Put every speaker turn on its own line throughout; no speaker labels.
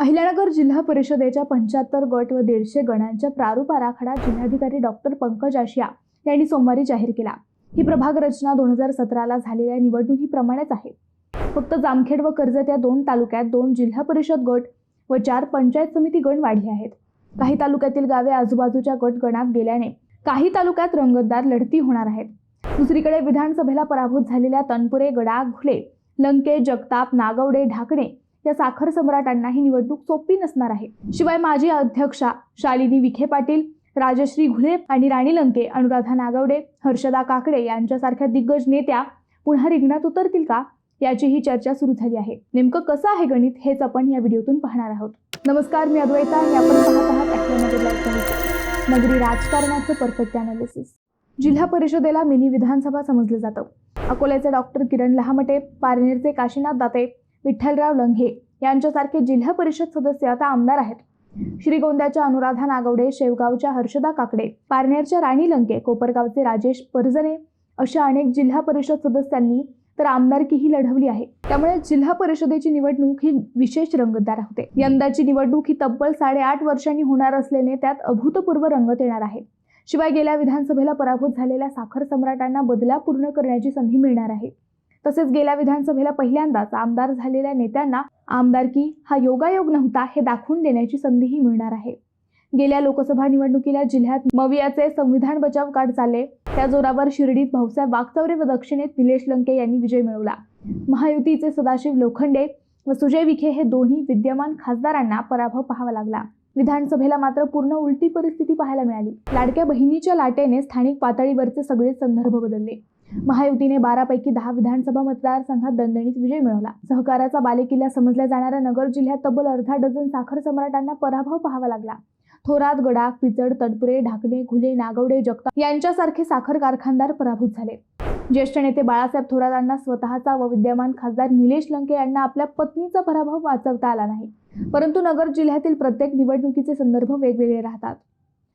अहिल्यानगर जिल्हा परिषदेच्या पंच्याहत्तर गट व दीडशे गणांच्या प्रारूप आराखडा जिल्हाधिकारी डॉक्टर पंकज आशिया यांनी सोमवारी जाहीर केला. ही प्रभाग रचना दोन हजार सतराला झालेल्या निवडणुकीप्रमाणेच आहे. फक्त जामखेड व कर्जत या दोन तालुक्यात दोन जिल्हा परिषद गट व चार पंचायत समिती गण वाढले आहेत. काही तालुक्यातील गावे आजूबाजूच्या गट गणात गेल्याने काही तालुक्यात रंगतदार लढती होणार आहेत. दुसरीकडे विधानसभेला पराभूत झालेल्या तनपुरे गडा घुले लंके जगताप नागवडे ढाकणे या साखर सम्राटांना ही निवडणूक सोपी नसणार आहे. शिवाय माजी अध्यक्षा शालिनी विखे पाटील राजश्री घुले आणि राणी लंके अनुराधा नागवडे हर्षदा काकडे यांच्यासारख्या दिग्गज नेत्या पुन्हा रिंगणात उतरतील का? याचीही चर्चा सुरू झाली आहे. नेमकं कसं आहे गणित हेच आपण या व्हिडिओतून पाहणार आहोत. नमस्कार मी अद्वैता. आणि आपण पाहत आहात नगरी राजकारणाचं परफेक्ट अनालिसिस जिल्हा परिषदेला मिनी विधानसभा समजलं जातं. अकोल्याचे डॉक्टर किरण लहामटे पारनेरचे काशीनाथ दाते विठ्ठलराव लंघे यांच्यासारखे जिल्हा परिषद सदस्य आता आमदार आहेत. श्रीगोंद्याच्या अनुराधा नागवडे शेवगावच्या हर्षदा काकडे पारनेरच्या राणी लंके कोपरगावचे राजेश परजने अशा अनेक जिल्हा परिषद सदस्यांनी तर आमदारकीही लढवली आहे. त्यामुळे जिल्हा परिषदेची निवडणूक ही विशेष रंगतदार होते. यंदाची निवडणूक ही तब्बल साडेआठ वर्षांनी होणार असल्याने त्यात अभूतपूर्व रंगत येणार आहे. शिवाय गेल्या विधानसभेला पराभूत झालेल्या साखर सम्राटांना बदला पूर्ण करण्याची संधी मिळणार आहे. तसेच गेल्या विधानसभेला पहिल्यांदाच आमदार झालेल्या नेत्यांना आमदारकी हा योगायोग नव्हता हे दाखवून देण्याची संधीही मिळणार आहे. गेल्या लोकसभा निवडणुकीला जिल्ह्यात मवियाचे संविधान बचाव कार्ड चालले त्या जोरावर शिर्डीत भाऊसाहेब वागचौरे व दक्षिणेत निलेश लंके यांनी विजय मिळवला. महायुतीचे सदाशिव लोखंडे व सुजय विखे हे दोन्ही विद्यमान खासदारांना पराभव पाहावा लागला. विधानसभेला मात्र पूर्ण उलटी परिस्थिती पाहायला मिळाली. लाडक्या बहिणीच्या लाटेने स्थानिक पातळीवरचे सगळे संदर्भ बदलले. महायुतीने बारापैकी दहा विधानसभा मतदारसंघात दणदणीत विजय मिळवला. सहकाराचा बालेकिल्ला समजल्या जाणाऱ्या नगर जिल्ह्यात तब्बल अर्धा डझन साखर सम्राटांना पराभव पाहावा लागला. थोरात गडाख पिचड तडपुरे ढाकणे घुले नागवडे जगताप यांच्यासारखे साखर कारखानदार पराभूत झाले. ज्येष्ठ नेते बाळासाहेब थोरातांना स्वतःचा व विद्यमान खासदार निलेश लंके यांना आपल्या पत्नीचा पराभव वाचवता आला नाही. परंतु नगर जिल्ह्यातील प्रत्येक निवडणुकीचे संदर्भ वेगवेगळे राहतात.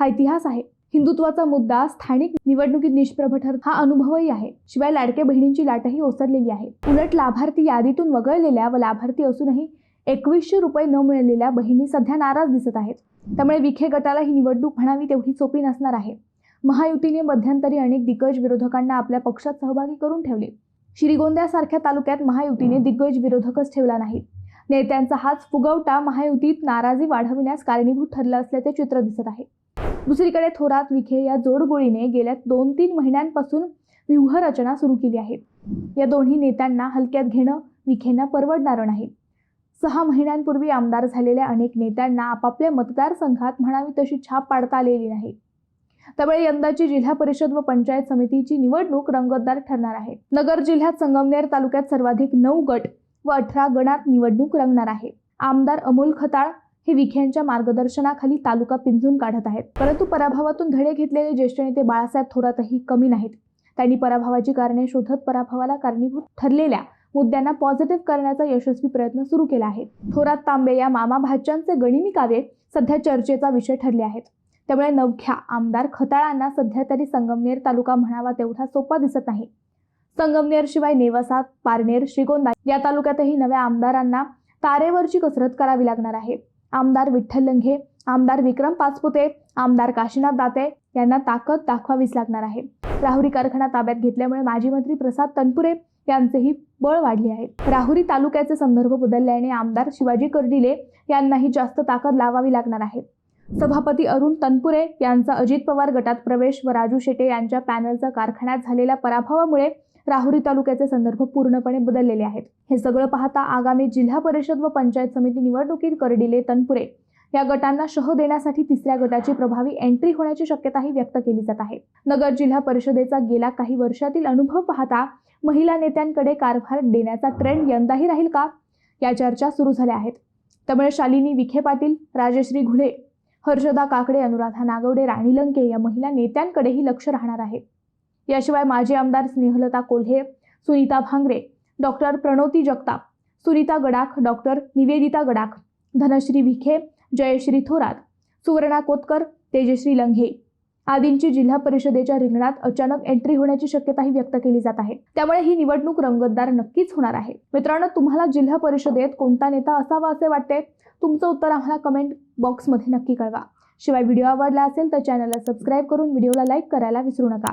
हा इतिहास आहे. हिंदुत्वाचा मुद्दा स्थानिक निवडणुकीत निष्प्रभ ठर हा अनुभवही आहे. शिवाय लाडक्या बहिणींची लाटही ओसरलेली आहे. उलट लाभार्थी यादीतून वगळलेल्या व लाभार्थी असूनही एकवीसशे रुपये न मिळालेल्या बहिणी सध्या नाराज दिसत आहेत. त्यामुळे विखे गटाला ही निवडणूक म्हणावी तेवढी सोपी नसणार आहे. महायुतीने मध्यंतरी अनेक दिग्गज विरोधकांना आपल्या पक्षात सहभागी करून ठेवले. श्रीगोंद्यासारख्या तालुक्यात महायुतीने दिग्गज विरोधकच ठेवला नाही. नेत्यांचा हाच फुगवटा महायुतीत नाराजी वाढविण्यास कारणीभूत ठरला असल्याचे चित्र दिसत आहे. दुसरीकडे थोरात विखे या जोडगोळीने गेल्या दोन तीन महिन्यांपासून व्यूहरचना सुरू केली आहे. या दोन्ही नेत्यांना हलक्यात घेणं विखेंना परवडणारं नाही. सहा महिन्यांपूर्वी आमदार झालेल्या अनेक नेत्यांना आपापल्या मतदारसंघात म्हणावी तशी छाप पाडता आलेली नाही. त्यामुळे यंदाची जिल्हा परिषद व पंचायत समितीची निवडणूक रंगतदार ठरणार आहे. नगर जिल्ह्यात संगमनेर तालुक्यात सर्वाधिक नऊ गट व अठरा गणात निवडणूक रंगणार आहे. आमदार अमोल खताळ हे विखेंच्या मार्गदर्शनाखाली तालुका पिंजून काढत आहेत. परंतु पराभवातून धडे घेतलेले ज्येष्ठ नेते बाळासाहेब थोरातही कमी नाहीत. त्यांनी पराभवाची कारणे शोधत पराभवाला कारणीभूत ठरलेल्या मुद्द्यांना पॉझिटिव्ह करण्याचा यशस्वी प्रयत्न सुरू केला आहे. थोरात तांबे या मामा भाच्यांचे गणिमी काव्ये सध्या चर्चेचा विषय ठरले आहेत. त्यामुळे नवख्या आमदार खताळांना सध्या तरी संगमनेर तालुका म्हणावा तेवढा सोपा दिसत नाही. संगमनेर शिवाय नेवासा पारनेर श्रीगोंदा या तालुक्यातही नव्या आमदारांना तारेवरची कसरत करावी लागणार आहे. आमदार विठ्ठल लंघे आमदार विक्रम पाचपुते आमदार काशीनाथ दाते यांना ताकद दाखवावीच लागणार आहे. राहुरी कारखाना ताब्यात घेतल्यामुळे माजी मंत्री प्रसाद तनपुरे यांचेही बळ वाढले आहे. राहुरी तालुक्याचे संदर्भ बदलल्याने आमदार शिवाजी कर्डिले यांनाही जास्त ताकद लावावी लागणार आहे. सभापती अरुण तनपुरे यांचा अजित पवार गटात प्रवेश व राजू शेटे यांच्या पॅनलचा कारखान्यात झालेल्या पराभवामुळे राहुरी तालुक्याचे संदर्भ पूर्णपणे बदललेले आहेत. हे सगळं पाहता आगामी जिल्हा परिषद व पंचायत समिती निवडणुकीत कर्डिले तनपुरे. या गटांना शह देण्यासाठी तिसऱ्या गटाची प्रभावी एंट्री होण्याची शक्यताही व्यक्त केली जात आहे. नगर जिल्हा परिषदेचा गेल्या काही वर्षातील अनुभव पाहता महिला नेत्यांकडे कारभार देण्याचा ट्रेंड यंदाही राहील का? या चर्चा सुरू झाल्या आहेत. त्यामुळे शालिनी विखे पाटील राजश्री घुले हर्षदा काकडे अनुराधा नागवडे राणी लंके या महिला नेत्यांकडेही लक्ष राहणार आहे. याशिवाय माजी आमदार स्नेहलता कोल्हे सुनीता भांगरे डॉक्टर प्रणोती जगताप सुनीता गडाख डॉक्टर निवेदिता गडाख धनश्री विखे जयश्री थोरात सुवर्णा कोतकर तेजश्री लंघे आदींची जिल्हा परिषदेच्या रिंगणात अचानक एंट्री होण्याची शक्यताही व्यक्त केली जात आहे. त्यामुळे ही निवडणूक रंगतदार नक्कीच होणार आहे. मित्रांनो तुम्हाला जिल्हा परिषदेत कोणता नेता असावा असे वाटते? तुमचं उत्तर आम्हाला कमेंट बॉक्समध्ये नक्की कळवा. शिवाय व्हिडिओ आवडला असेल तर चॅनलला सबस्क्राईब करून व्हिडिओला लाईक करायला विसरू नका.